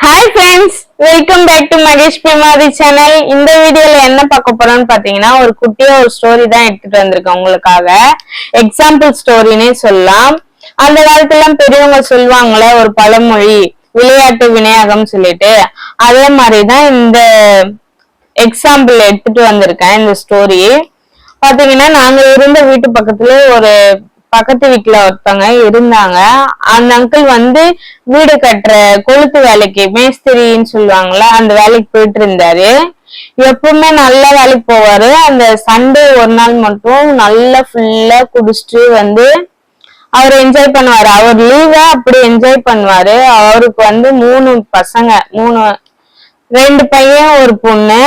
Hi friends welcome back to Mahesh பிமாதி channel இந்த வீடியோல என்ன பார்க்க போறோம்னு பாத்தீங்கன்னா ஒரு குட்டியா ஒரு ஸ்டோரி தான் எடுத்துட்டு வந்திருக்கேன் உங்களுக்காக. எக்ஸாம்பிள் ஸ்டோரினே சொல்லலாம். அந்த காலத்துல பெரியவங்க சொல்லுவாங்களே ஒரு பழமொழி விளையாட்டு விநாயகம் சொல்லிட்டு. அதே மாதிரிதான் இந்த எக்ஸாம்பிள் எடுத்துட்டு வந்திருக்கேன் இந்த ஸ்டோரி பாத்தீங்கன்னா நாங்க இருந்த வீட்டு பக்கத்துல ஒரு பக்கத்து வீட்டுல ஒருத்தவங்க இருந்தாங்க. அந்த அங்கிள் வந்து வீடு கட்டுற கொளுத்து வேலைக்கு மேஸ்திரின்னு சொல்லுவாங்கல்ல அந்த வேலைக்கு போயிட்டு இருந்தாரு. எப்பவுமே நல்ல வேலைக்கு போவாரு. அந்த சண்டே ஒரு நாள் மட்டும் நல்லா ஃபுல்லா குடிச்சிட்டு வந்து அவர் என்ஜாய் பண்ணுவாரு. அவர் லீவ அப்படி என்ஜாய் பண்ணுவாரு. அவருக்கு வந்து மூணு பசங்க மூணு ரெண்டு பையன் ஒரு பொண்ணு.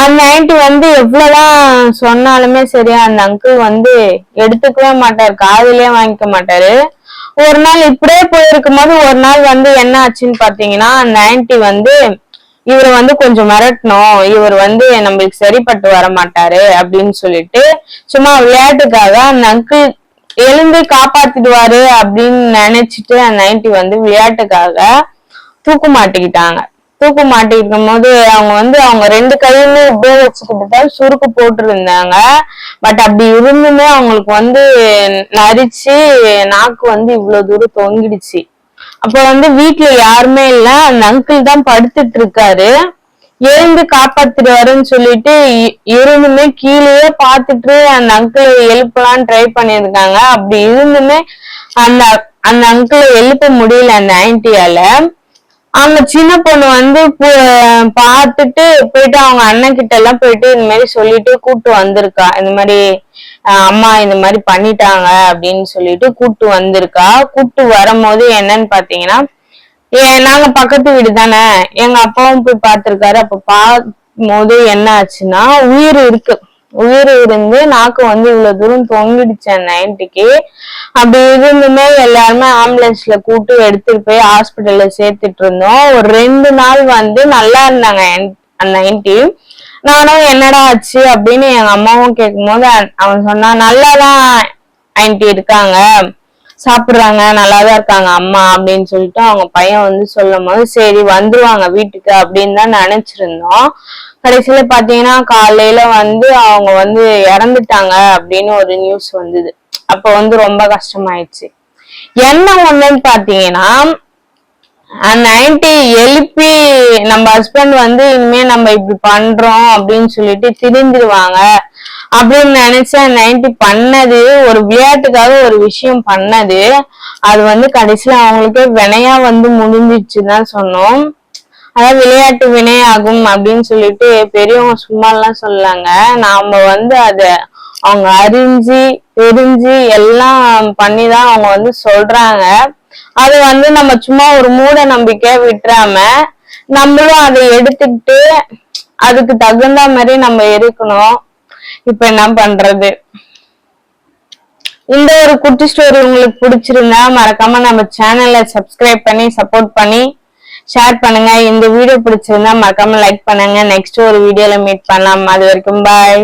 அந்த ஆன்ட்டி வந்து எவ்வளவுதான் சொன்னாலுமே சரியா அந்த அங்கிள் வந்து எடுத்துக்கவே மாட்டார் காதலே வாங்கிக்க மாட்டாரு. ஒரு நாள் இப்படியே போயிருக்கும் போது ஒரு நாள் வந்து என்ன ஆச்சுன்னு பாத்தீங்கன்னா அந்த ஆன்ட்டி வந்து இவர் வந்து கொஞ்சம் மிரட்டணும் இவர் வந்து நம்மளுக்கு சரிப்பட்டு வர மாட்டாரு அப்படின்னு சொல்லிட்டு சும்மா விளையாட்டுக்காக அந்த அங்கிள் எழுந்து காப்பாத்திடுவாரு அப்படின்னு நினைச்சிட்டு அந்த நைன்டி வந்து விளையாட்டுக்காக தூக்கு மாட்டிக்கிட்டாங்க. தூக்கு மாட்டிருக்கும் போது அவங்க வந்து அவங்க ரெண்டு கையுமே இப்படியே வச்சுக்கிட்டு தான் சுருக்கு போட்டிருந்தாங்க. பட் அப்படி இருந்துமே அவங்களுக்கு வந்து நரிச்சு நாக்கு வந்து இவ்வளவு தூரம் தொங்கிடுச்சு. அப்ப வந்து வீட்டுல யாருமே இல்ல. அந்த அங்கிள் தான் படுத்துட்டு இருக்காரு. எழுந்து காப்பாத்திடுவாருன்னு சொல்லிட்டு இருந்துமே கீழேயே பார்த்துட்டு அந்த அங்கிளை எழுப்பலாம் ட்ரை பண்ணியிருக்காங்க. அப்படி இருந்துமே அந்த அந்த அங்கிளை எழுப்ப முடியல அந்த ஆன்டியால அவங்க சின்ன பொண்ணு வந்து பார்த்துட்டு போயிட்டு அவங்க அண்ணன் கிட்ட எல்லாம் போயிட்டு இந்த மாதிரி சொல்லிட்டு கூட்டு வந்திருக்கா. இந்த மாதிரி அம்மா இந்த மாதிரி பண்ணிட்டாங்க அப்படின்னு சொல்லிட்டு கூட்டு வந்திருக்கா. கூட்டு வரும்போது என்னன்னு பாத்தீங்கன்னா ஏ நாங்க பக்கத்து வீடு தானே. எங்க அப்பாவும் போய் பார்த்திருக்காரு. அப்ப பார்க்கும்போது என்ன ஆச்சுன்னா உயிர் இருக்கு. உயிர் இருந்து நாக்கு வந்து இவ்வளவு தூரம் தொங்கிடுச்சேன் நைன்ட்டுக்கு அப்படி இருந்துமே எல்லாருமே ஆம்புலன்ஸ்ல கூட்டு எடுத்துட்டு போய் ஹாஸ்பிட்டல்ல சேர்த்துட்டு இருந்தோம் ஒரு ரெண்டு நாள் வந்து நல்லா இருந்தாங்க என்- நைன்டி நானும் என்னடா ஆச்சு அப்படின்னு எங்க அம்மாவும் கேட்கும் போது அவன் சொன்னா நல்லாதான் ஆன்ட்டி இருக்காங்க. சாப்பிடுறாங்க நல்லாதான் இருக்காங்க அம்மா அப்படின்னு சொல்லிட்டு அவங்க பையன் வந்து சொல்லும் போது சரி வந்துருவாங்க வீட்டுக்கு அப்படின்னு தான் நினைச்சிருந்தோம். கடைசியில பாத்தீங்கன்னா காலையில வந்து அவங்க வந்து இறந்துட்டாங்க அப்படின்னு ஒரு நியூஸ் வந்தது. அப்ப வந்து ரொம்ப கஷ்டமாயிடுச்சு. என்ன ஒண்ணுன்னு பாத்தீங்கன்னா அந்த ஆன்ட்டி எழுப்பி நம்ம ஹஸ்பண்ட் வந்து இனிமே நம்ம இப்படி பண்றோம் அப்படின்னு சொல்லிட்டு திருந்திருவாங்க அப்படின்னு நினைச்சு நைன்டி பண்ணது ஒரு விளையாட்டுக்காக ஒரு விஷயம் பண்ணது அது வந்து கடைசியில அவங்களுக்கே வினையா வந்து முடிஞ்சிடுச்சுன்னு தான் சொன்னோம். அதாவது விளையாட்டு வினையாகும் அப்படின்னு சொல்லிட்டு பெரியவங்க சும்மா எல்லாம் சொல்லாங்க நாம வந்து அத அவங்க அறிஞ்சு தெரிஞ்சு எல்லாம் பண்ணி தான் அவங்க வந்து சொல்றாங்க. அது வந்து நம்ம சும்மா ஒரு மூட நம்பிக்கையா விட்டுறாம நம்மளும் அதை எடுத்துக்கிட்டு அதுக்கு தகுந்த மாதிரி நம்ம இருக்கணும். இப்ப என்ன பண்றது? இந்த ஒரு குட்டி ஸ்டோரி உங்களுக்கு பிடிச்சிருந்தா மறக்காம நம்ம சேனலை சப்ஸ்கிரைப் பண்ணி சப்போர்ட் பண்ணி ஷேர் பண்ணுங்க. இந்த வீடியோ பிடிச்சிருந்தா மறக்காம லைக் பண்ணுங்க. நெக்ஸ்ட் ஒரு வீடியோல மீட் பண்ணலாம். அது வரைக்கும் பாய்